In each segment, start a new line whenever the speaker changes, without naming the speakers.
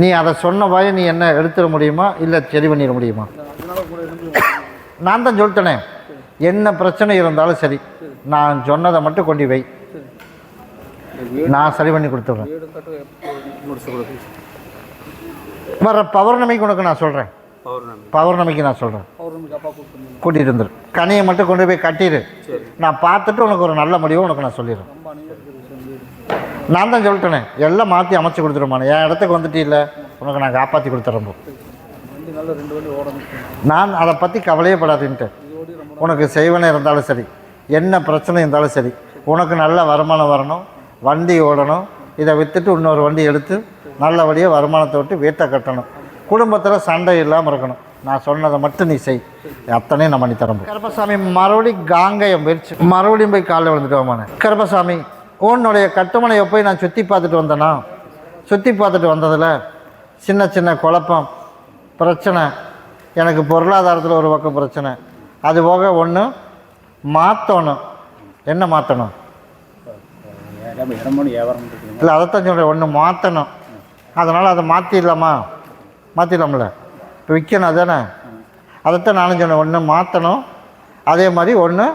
நீ அதை சொன்ன வாயை நீ என்ன எடுத்துட முடியுமா? இல்லை சரி பண்ணிட முடியுமா? நான் தான் சொல்லிட்டேனே. என்ன பிரச்சனை இருந்தாலும் சரி. நான் சொன்னதை மட்டும் கொண்டு வை நான் சரி பண்ணி கொடுத்துட்றேன். வர பௌர்ணமிக்கு உனக்கு நான் சொல்கிறேன்
பௌர்ணமி.
பௌர்ணமிக்கு நான் சொல்கிறேன் கூட்டிகிட்டு வந்துரு. கனியை மட்டும் கொண்டு போய் கட்டிடு. நான் பார்த்துட்டு உனக்கு ஒரு நல்ல முடிவு உனக்கு நான் சொல்லிடுறேன். நான் தான் சொல்லிட்டேனே. எல்லாம் மாற்றி அமைச்சு கொடுத்துருமானே. என் இடத்துக்கு வந்துட்டு இல்லை. உனக்கு நான் காப்பாற்றி கொடுத்துறேன் நான் அதை பற்றி கவலையே படாதுன்ட்டு. உனக்கு செய்வனே இருந்தாலும் சரி என்ன பிரச்சனை இருந்தாலும் சரி உனக்கு நல்ல வருமானம் வரணும் வண்டி ஓடணும் இதை விற்றுட்டு இன்னொரு வண்டி எடுத்து நல்லபடியாக வருமானத்தை விட்டு வீட்டை கட்டணும். குடும்பத்தில் சண்டை இல்லாமல் இருக்கணும். நான் சொன்னதை மட்டும் நீ செய். அத்தனையும் நான் பண்ணி தரேன் கருப்பசாமி மறுபடியும் காங்கையம் போயிடுச்சு. மறுபடியும் போய் காலைல விழுந்துட்டு வாமானே கருப்பசாமி உன்னுடைய கட்டுமனையை போய் நான் சுற்றி பார்த்துட்டு வந்தேனா? சுற்றி பார்த்துட்டு வந்ததில் சின்ன சின்ன குழப்பம் பிரச்சனை. எனக்கு பொருளாதாரத்தில் ஒரு பக்கம் பிரச்சனை. அது போக ஒன்று மாற்றணும் என்ன மாற்றணும் இல்லை அதைத்தான் சொல்கிறேன் ஒன்று மாற்றணும் அதனால் அதை மாற்றிடலாமா மாற்றிடலாம்ல இப்போ விற்கணும் அதானே? அதைத்தான் நானும் சொன்னேன். ஒன்று மாற்றணும் அதே மாதிரி ஒன்று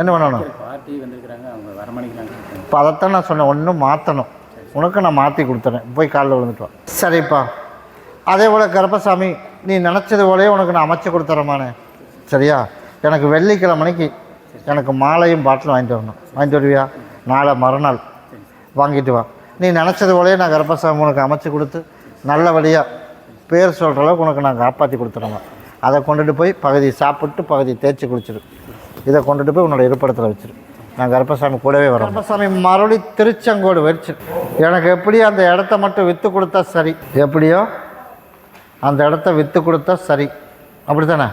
என்ன பண்ணணும்? இப்போ அதைத்தான் நான் சொன்னேன் ஒன்றும் மாற்றணும் உனக்கு நான் மாற்றி கொடுத்துறேன். போய் காலில் விழுந்துட்டு வா. சரிப்பா. அதே போல் கருப்பசாமி நீ நினச்சது போலே உனக்கு நான் அமைச்சு கொடுத்துறேம்மானே. சரியா? எனக்கு வெள்ளிக்கிழமைக்கு எனக்கு மாலையும் பாட்டிலும் வாங்கிட்டு வரணும். வாங்கிட்டு வருவியா? நாளை மறுநாள். வாங்கிட்டு வா. நீ நினச்சது போலே நான் கருப்பசாமி உனக்கு அமைச்சு கொடுத்து நல்ல வழியாக பேர் சொல்கிற அளவுக்கு உனக்கு நான் காப்பாற்றி கொடுத்துறேம்மா. அதை கொண்டுட்டு போய் பகுதி சாப்பிட்டு பகுதி தேய்ச்சி குடிச்சிரு. இதை கொண்டுட்டு போய் உன்னோட இருப்பிடத்தில் வச்சிரு. நான் கருப்பசாமி கூடவே வரேன் கருப்பசாமி மறுபடி திருச்செங்கோடு வரிச்சு. எனக்கு எப்படியோ அந்த இடத்த மட்டும் விற்று கொடுத்தா சரி? எப்படியோ? அந்த இடத்த விற்று கொடுத்தா சரி. அப்படி தானே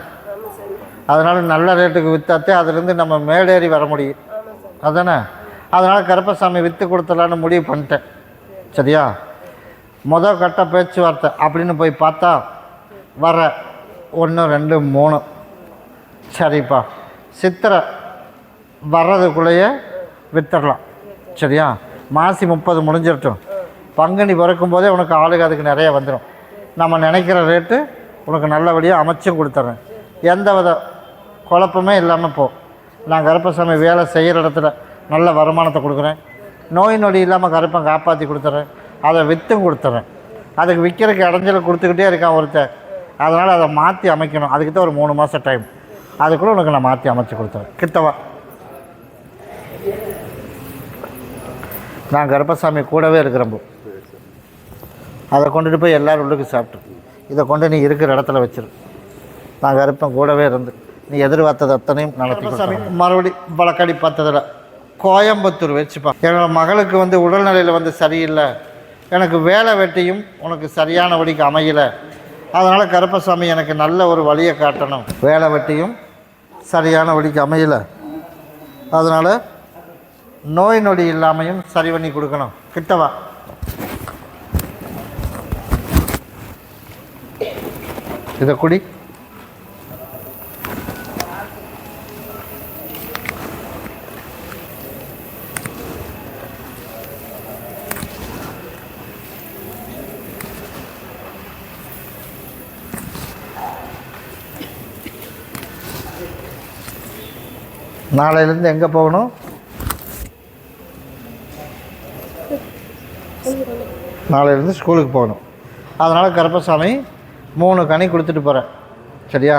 அதனால் நல்ல ரேட்டுக்கு விற்றாத்தே அதுலேருந்து நம்ம மேடேறி வர முடியும். அதானே? அதனால் கருப்பசாமி விற்று கொடுத்துடலான்னு முடிவு பண்ணிட்டேன். சரியா? முத கட்ட பேச்சுவார்த்தை அப்படின்னு போய் பார்த்தா வர ஒன்று ரெண்டு மூணு. சரிப்பா. சித்திரை வர்றதுக்குள்ளேயே விற்றுடலாம் சரியா? மாசி முப்பது முடிஞ்சிடட்டும் பங்குனி பிறக்கும் போதே உனக்கு ஆளுக அதுக்கு நிறைய வந்துடும் நம்ம நினைக்கிற ரேட்டு உனக்கு நல்லபடியாக அமைச்சும் கொடுத்துட்றேன் எந்த வித குழப்பமே இல்லாமல் போ. நான் கருப்பசாமி வேலை செய்கிற இடத்துல நல்ல வருமானத்தை கொடுக்குறேன். நோய் நொடி இல்லாமல் கருப்பன் காப்பாற்றி கொடுத்துட்றேன் அதை விற்றும் கொடுத்துட்றேன் அதுக்கு விற்கிறதுக்கு இடைஞ்சல் கொடுத்துக்கிட்டே இருக்கான் ஒருத்தர் அதனால் அதை மாற்றி அமைக்கணும். அதுக்கு தான் ஒரு மூணு மாதம் டைம் அதுக்குள்ளே உனக்கு நான் மாற்றி அமைச்சு கொடுத்துறேன். கிட்டவா? நான் கருப்பசாமி கூடவே இருக்கிறேன் போ. அதை கொண்டுட்டு போய் எல்லாரும் உள்ளுக்கு சாப்பிட்டு. இதை கொண்டு நீ இருக்கிற இடத்துல வச்சிரு. நான் கருப்பன் கூடவே இருந்து நீ எதிர்பார்த்தது அத்தனையும் நடத்தி மறுபடி வழக்கடி பார்த்ததில் கோயம்புத்தூர் வச்சுப்பா. என்னோட மகளுக்கு வந்து உடல்நிலையில் வந்து சரியில்லை. எனக்கு வேலை வெட்டியும் உனக்கு சரியான வழிக்கு அமையலை. அதனால் கருப்பசாமி எனக்கு நல்ல ஒரு வழியை காட்டணும். வேலை வெட்டியும் சரியான வழிக்கு அமையலை. அதனால் நோய் நொடி இல்லாமையும் சரி பண்ணி கொடுக்கணும். கிட்டவா? இதை குடி. நாளையிலேருந்து எங்கே போகணும்? நாளையிலேருந்து ஸ்கூலுக்கு போகணும். அதனால் கருப்பசாமி மூணு கனி கொடுத்துட்டு போகிறேன் சரியா?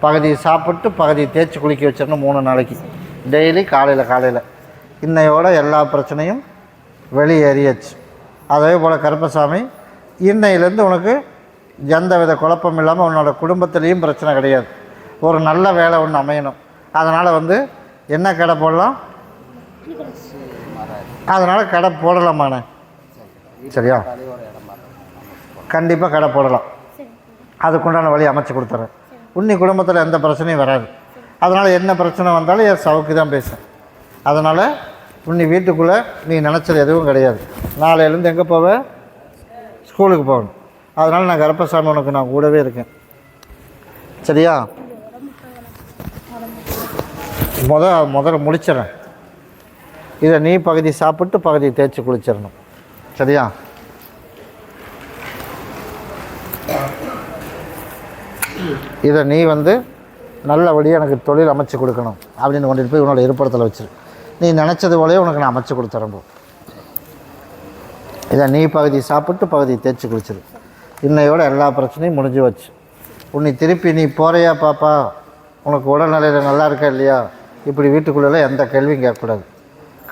பகுதியை சாப்பிட்டு பகுதியை தேய்ச்சி குளிக்க வச்சிடணும் மூணு நாளைக்கு. டெய்லி காலையில் காலையில். இன்னையோட எல்லா பிரச்சனையும் வெளியேறியாச்சு. அதே போல் கருப்பசாமி இன்னையிலேருந்து உனக்கு எந்த வித குழப்பம் இல்லாமல் உன்னோட குடும்பத்துலேயும் பிரச்சனை கிடையாது. ஒரு நல்ல வேலை ஒன்று அமையணும். அதனால் வந்து என்ன கடை போடலாம்? அதனால் கடை போடலாமாண்ணே? சரியா? கண்டிப்பாக கடை போடலாம். அதுக்குண்டான வழி அமைச்சு கொடுத்துறேன். உன்னி குடும்பத்தில் எந்த பிரச்சனையும் வராது. அதனால் என்ன பிரச்சனை வந்தாலும் என் சவுக்கு தான் பேசும் அதனால் உன்னி வீட்டுக்குள்ளே நீ நினச்சது எதுவும் கிடையாது. நாளையிலேருந்து எங்கே போவ? ஸ்கூலுக்கு போகணும். அதனால் நான் கருப்பசாமி உனக்கு நான் கூடவே இருக்கேன். சரியா? முத முதல்ல முடிச்சிடறேன். இதை நீ பகுதி சாப்பிட்டு பகுதி தேய்ச்சி குளிச்சிடணும். சரியா? இதை நீ வந்து நல்லபடியாக எனக்கு தொழில் அமைச்சு கொடுக்கணும் அப்படின்னு கொண்டுட்டு போய் உன்னோட இருப்பிடத்தில் வச்சிரு. நீ நினச்சது போலே உனக்கு நான் அமைச்சு கொடுத்துறம்போ இதை நீ பகுதி சாப்பிட்டு பகுதி தேய்ச்சி குளிச்சிரு இன்னையோட எல்லா பிரச்சனையும் முடிஞ்சு வச்சு உன்னை திருப்பி நீ போகிறையா பாப்பா? உனக்கு உடல்நிலையில் நல்லா இருக்கா இல்லையா? இப்படி வீட்டுக்குள்ளே எந்த கேள்வியும் கேட்கக்கூடாது.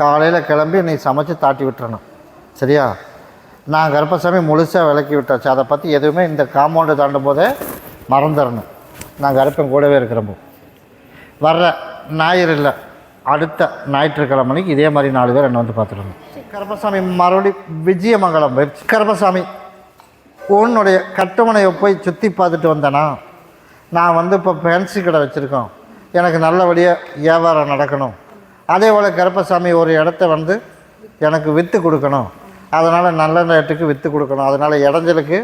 காலையில் கிளம்பி நீ சமைச்சு தாட்டி விட்டுறணும். சரியா? நான் கர்ப்பசாமி முழுசாக விளக்கி விட்டாச்சு. அதை பற்றி எதுவுமே இந்த காம்பவுண்டை தாண்டும் போதே மறந்துடணும். நான் கருப்பன் கூடவே இருக்கிறப்போ. வர்ற ஞாயிறு இல்லை அடுத்த ஞாயிற்றுக்கிழமைக்கு இதே மாதிரி நாலு பேர் என்னை வந்து பார்த்துருந்தோம் கருப்பசாமி மறுபடி விஜயமங்கலம் போயிடுச்சு. கருப்பசாமி உன்னுடைய கட்டுமனையை போய் சுற்றி பார்த்துட்டு வந்தேனா? நான் வந்து இப்போ ஃபேன்சி கடை வச்சுருக்கோம். எனக்கு நல்லபடியாக வியாபாரம் நடக்கணும். அதே போல் கருப்பசாமி ஒரு இடத்த வந்து எனக்கு விற்று கொடுக்கணும். அதனால் நல்ல ரேட்டுக்கு விற்று கொடுக்கணும். அதனால் இடைஞ்சலுக்கு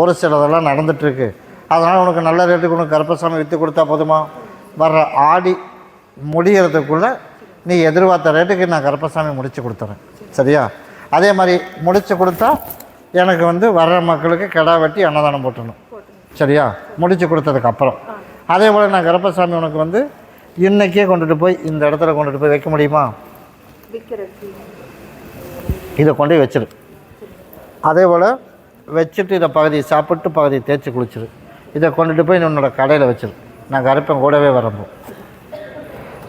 ஒரு சிலதெல்லாம் நடந்துகிட்ருக்கு அதனால் உனக்கு நல்ல ரேட்டுக்கு உனக்கு கருப்பசாமி விற்று கொடுத்தா போதுமா? வர்ற ஆடி முடிகிறதுக்குள்ளே நீ எதிர்பார்த்த ரேட்டுக்கு நான் கருப்பசாமி முடித்து கொடுத்துறேன். சரியா? அதே மாதிரி முடித்து கொடுத்தா எனக்கு வந்து வர்ற மக்களுக்கு கிடா வெட்டி அன்னதானம் போட்டணும் சரியா? முடித்து கொடுத்ததுக்கப்புறம் அதே போல் நான் கருப்பசாமி உனக்கு வந்து இன்னைக்கே கொண்டுட்டு போய் இந்த இடத்துல கொண்டுட்டு போய் வைக்க முடியுமா? இதை கொண்டு போய் வச்சிரு. அதே போல் வச்சுட்டு இதை பகுதியை சாப்பிட்டு பகுதியை தேய்ச்சி குளிச்சிரு. இதை கொண்டுட்டு போய் உன்னோட கடையில் வச்சிரு. நான் கருப்பன் கூடவே வரப்போ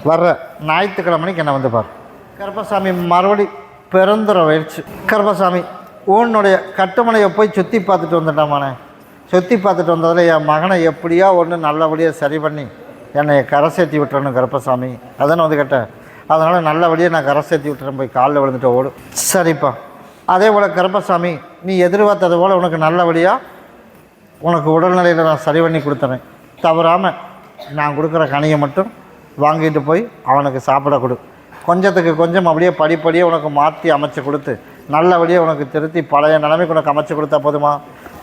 வர்ற ஞாயிற்றுக்கிழமைக்கு என்னை வந்து பாரு. கருப்பசாமி மறுபடி பிறந்துற வயிற்று. கருப்பசாமி உன்னுடைய கட்டுமனையை போய் சுற்றி பார்த்துட்டு வந்துட்டாமானே சுற்றி பார்த்துட்டு வந்ததில் என் மகனை எப்படியா ஒன்று நல்லபடியாக சரி பண்ணி என்னை கரை சேர்த்தி விட்டுறணும் கருப்பசாமி. அதானே வந்து கேட்டேன். அதனால் நல்லபடியாக நான் கரை சேர்த்தி விட்டுறேன். போய் காலில் விழுந்துட்டு ஓடும் சரிப்பா. அதே போல் கருப்பசாமி நீ எதிர்பார்த்தது போல் உனக்கு நல்லபடியாக உனக்கு உடல்நிலையில் நான் சரி பண்ணி கொடுத்துறேன். தவறாமல் நான் கொடுக்குற கனியை மட்டும் வாங்கிட்டு போய் அவனுக்கு சாப்பிட கொடு. கொஞ்சத்துக்கு கொஞ்சம் அப்படியே படிப்படியாக உனக்கு மாற்றி அமைச்சு கொடுத்து நல்லபடியாக உனக்கு திருத்தி பழைய நிலைமைக்கு உனக்கு அமைச்சு கொடுத்தா போதுமா?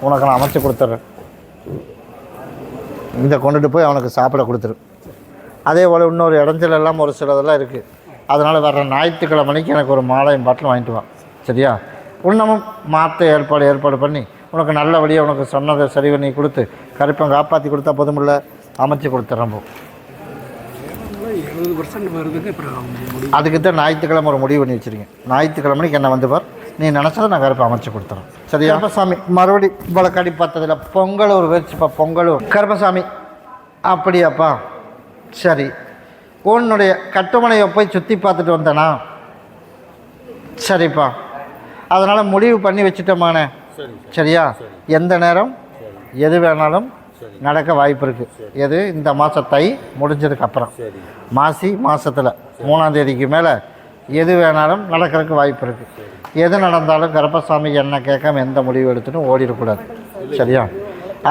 உனக்கு நான் அமைச்சு கொடுத்துட்றேன் இதை கொண்டுட்டு போய் அவனுக்கு சாப்பிட கொடுத்துரு. அதே போல் இன்னொரு இடைஞ்சல் எல்லாம் ஒரு சிலதெல்லாம் இருக்குது அதனால் வர்ற ஞாயிற்றுக்கிழமைக்கு எனக்கு ஒரு மாலையும் பாட்டில் வாங்கிட்டு வா. சரியா? உன்னமும் மாற்ற ஏற்பாடு ஏற்பாடு பண்ணி உனக்கு நல்லபடியாக உனக்கு சொன்னதை சரி பண்ணி கொடுத்து கருப்பம் காப்பாற்றி கொடுத்தா போதுமில்ல அமைச்சு கொடுத்துட்றேன் அதுக்கு தான் ஞாயிற்றுக்கிழமை ஒரு முடிவு பண்ணி வச்சுருக்கேன். ஞாயிற்றுக்கிழமைக்கு என்ன வந்து பார் நீ நினச்சதை நான் கருப்பை அமைச்சு கொடுத்துறேன். சரியா? கருப்பசாமி மறுபடி வழக்காடி பார்த்ததில் பொங்கலூர் வச்சுப்பா பொங்கலூர். கருப்பசாமி அப்படியாப்பா? சரி. உன்னுடைய கட்டுமனையை போய் சுற்றி பார்த்துட்டு வந்தேனா? சரிப்பா. அதனால் முடிவு பண்ணி வச்சுட்டோமானே. சரியா? எந்த நேரம்? எது வேணாலும் நடக்க வாய்ப்பு இருக்குது எது? இந்த மாதம் தை முடிஞ்சதுக்கு அப்புறம். மாசி மாதத்தில் மூணாம் தேதிக்கு மேலே எது வேணாலும் நடக்கிறதுக்கு வாய்ப்பு இருக்குது எது நடந்தாலும் கருப்பசாமி என்ன கேட்காம எந்த முடிவு எடுத்துட்டும் ஓடிடக்கூடாது. சரியா?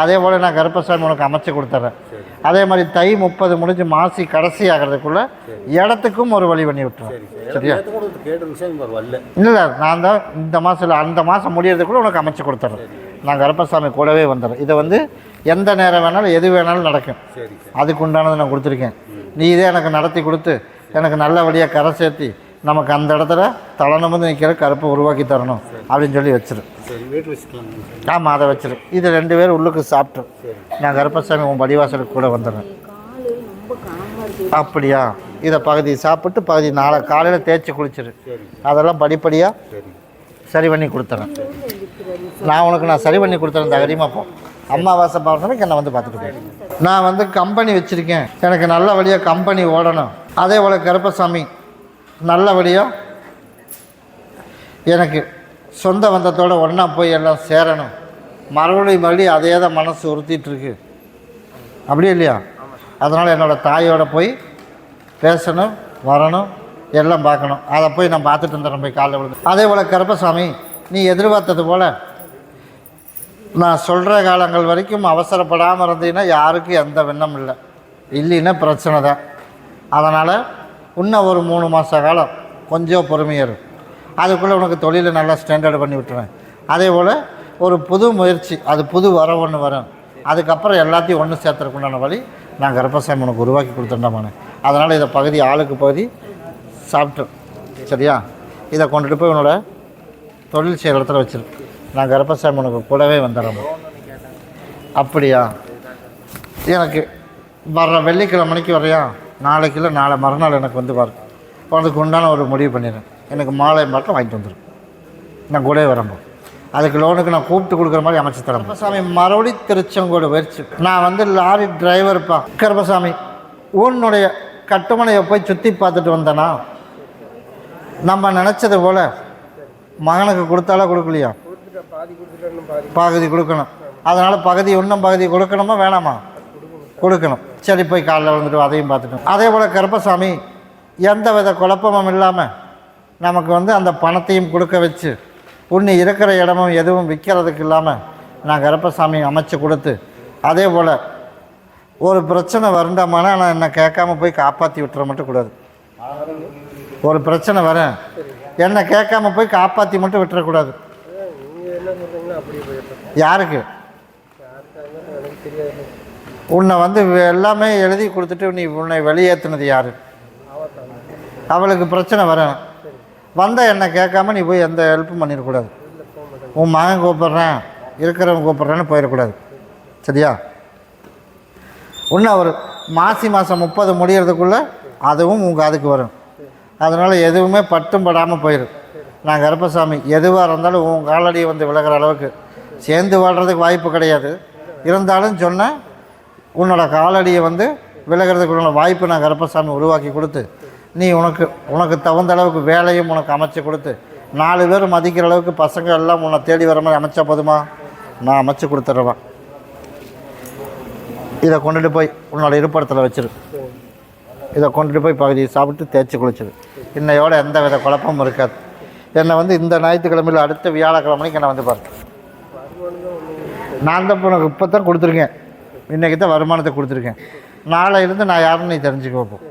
அதே போல் நான் கருப்பசாமி உனக்கு அமைச்சு கொடுத்துட்றேன். அதே மாதிரி தை முப்பது முடிஞ்சு மாசி கடைசி ஆகிறதுக்குள்ளே இடத்துக்கும் ஒரு வழி பண்ணி விட்டுறேன் சரியா? இல்லை நான் தான் இந்த மாதத்தில் அந்த மாதம் முடியறதுக்குள்ளே உனக்கு அமைச்சு கொடுத்துட்றேன் நான் கருப்பசாமி கூடவே வந்துடுறேன் இதை வந்து எந்த நேரம் வேணாலும் எது வேணாலும் நடக்கும். அதுக்கு உண்டானதை நான் கொடுத்துருக்கேன். நீ இதே எனக்கு நடத்தி கொடுத்து எனக்கு நல்லபடியாக கரை சேர்த்தி நமக்கு அந்த இடத்துல தலனமுந்து நிற்கிற கருப்பை உருவாக்கி தரணும் அப்படின்னு சொல்லி வச்சிரு. ஆமாம் அதை வச்சிரு. இது ரெண்டு பேரும் உள்ளுக்கு சாப்பிட்டு நான் கருப்பசாமி உன் படிவாசலுக்கு கூட வந்துடுறேன். அப்படியா? இதை பகுதி சாப்பிட்டு பகுதி நாளை காலையில் தேய்ச்சி குளிச்சிரு. அதெல்லாம் படிப்படியாக
சரி.
பண்ணி கொடுத்துறேன். நான் உனக்கு நான் சரி பண்ணி கொடுத்துறேன் தைரியமாக போ. அம்மாவாசை பௌர்ணமிக்கு என்னை வந்து பார்த்துட்டு போய் நான் வந்து கம்பெனி வச்சுருக்கேன். எனக்கு நல்லபடியாக கம்பெனி ஓடணும். அதே போல் கருப்பசாமி நல்லபடியாக எனக்கு சொந்த பந்தத்தோடு ஒன்றா போய் எல்லாம் சேரணும். மறுபடியும் மறுபடியும் அதே தான் மனசு உறுத்திட்டுருக்கு. அப்படியே இல்லையா? அதனால் என்னோடய தாயோடு போய் பேசணும் வரணும் எல்லாம் பார்க்கணும். அதை போய் நான் பார்த்துட்டு வந்துடுறேன் போய் காலைல விழுந்து. அதே போல் கருப்பசாமி நீ எதிர்பார்த்தது போல் நான் சொல்கிற காலங்கள் வரைக்கும் அவசரப்படாமல் இருந்தீங்கன்னா யாருக்கும் எந்த விண்ணம் இல்லை. இல்லைன்னா பிரச்சனை தான். அதனால் இன்னும் ஒரு மூணு மாத காலம் கொஞ்சம் பொறுமையாக இருக்கும் அதுக்குள்ளே உனக்கு தொழிலை நல்லா ஸ்டாண்டர்ட் பண்ணி விட்டுறேன் அதே போல் ஒரு புது முயற்சி அது புது வர ஒன்று வரும். அதுக்கப்புறம் எல்லாத்தையும் ஒன்று சேர்த்துறக்குண்டான வழி நான் கர்ப்பசாமி உனக்கு உருவாக்கி கொடுத்துட்டேன் அதனால் இதை பகுதி ஆளுக்கு பகுதி சாப்பிட்டு சரியா? இதை கொண்டுட்டு போய் உன்னோட தொழில் செய்கிற இடத்துல வச்சுருக்கேன் நான் கர்ப்பசாமி உனக்கு கூடவே வந்துடுறேன். அப்படியா? எனக்கு வர்ற வெள்ளிக்கிழமைக்கு வரையா நாளைக்கு இல்லை நாளை மறுநாள் எனக்கு வந்து பாரு. அதுக்கு உண்டான ஒரு முடிவு பண்ணிடுறேன். எனக்கு மாலை மட்டும் வாங்கிட்டு வந்துடும் நான் கூடவே வரம்போ. அதுக்கு லோனுக்கு நான் கூப்பிட்டு கொடுக்குற மாதிரி அமைச்சு தரேன். கருப்பசாமி மறுபடி திருச்செங்கோடு போயிடுச்சு. நான் வந்து லாரி டிரைவர்ப்பா கருப்பசாமி உன்னுடைய கட்டுமனையை போய் சுற்றி பார்த்துட்டு வந்தேனா? நம்ம நினச்சது போல் மகனுக்கு கொடுத்தாலும் கொடுக்கலையா? பகுதி கொடுக்கணும். அதனால் பகுதி இன்னும் பகுதி கொடுக்கணுமா வேணாமா? கொடுக்கணும். சரி போய் காலைல வந்துட்டு அதையும் பார்த்துட்டோம் அதே போல் கருப்பசாமி எந்த வித குழப்பமும் இல்லாமல் நமக்கு வந்து அந்த பணத்தையும் கொடுக்க வச்சு உன்னை இருக்கிற இடமும் எதுவும் விற்கிறதுக்கு இல்லாமல் நான் கருப்பசாமி அமைச்சு கொடுத்து அதே போல் ஒரு பிரச்சனை வருண்டாமானா நான் என்னை கேட்காம போய் காப்பாற்றி விட்டுற மட்டும் கூடாது. ஒரு பிரச்சனை வரேன் என்னை கேட்காம போய் காப்பாற்றி மட்டும் விட்டுறக்கூடாது யாருக்கு? உன்னை வந்து எல்லாமே எழுதி கொடுத்துட்டு நீ உன்னை வெளியேற்றுனது யார்? அவளுக்கு பிரச்சனை வரும் வந்த என்னை கேட்காம நீ போய் எந்த ஹெல்ப்பும் பண்ணிடக்கூடாது. உன் மகன் கூப்பிட்றேன் இருக்கிறவன் கூப்பிட்றேன்னு போயிடக்கூடாது. சரியா? இன்னும் ஒரு மாசி மாதம் முப்பது முடியறதுக்குள்ளே அதுவும் உங்கள் அதுக்கு வரும். அதனால் எதுவுமே பட்டும் படாமல் போயிடும் நான் கருப்பசாமி எதுவாக இருந்தாலும் உன் காலடியை வந்து விலகிற அளவுக்கு. சேர்ந்து வாழ்கிறதுக்கு வாய்ப்பு கிடையாது. இருந்தாலும் சொன்னால் உன்னோட காலடியை வந்து விலகிறதுக்குள்ள வாய்ப்பு நான் கருப்பசாமி உருவாக்கி கொடுத்து நீ உனக்கு உனக்கு தகுந்த அளவுக்கு வேலையும் உனக்கு அமைச்சு கொடுத்து நாலு பேர் மதிக்கிற அளவுக்கு பசங்க எல்லாம் உன்னை தேடி வர மாதிரி அமைச்சா போதுமா? நான் அமைச்சு கொடுத்துட்றவன் இதை கொண்டுட்டு போய் உன்னோட இருப்பிடத்தில் வச்சிரு. இதை கொண்டுட்டு போய் பகுதியை சாப்பிட்டு தேய்ச்சி குளிச்சிரு. இன்னையோட எந்த வித குழப்பமும் இருக்காது. என்னை வந்து இந்த ஞாயிற்றுக்கிழமையில் அடுத்த வியாழக்கிழமைக்கு என்னை வந்து பாரு. நான் தான் இப்போ உனக்கு இப்போ தான் கொடுத்துருக்கேன். இன்றைக்கி தான் வருமானத்தை கொடுத்துருக்கேன். நாளையிலேருந்து நான் யாருன்னு நீ தெரிஞ்சுக்க வைப்போம்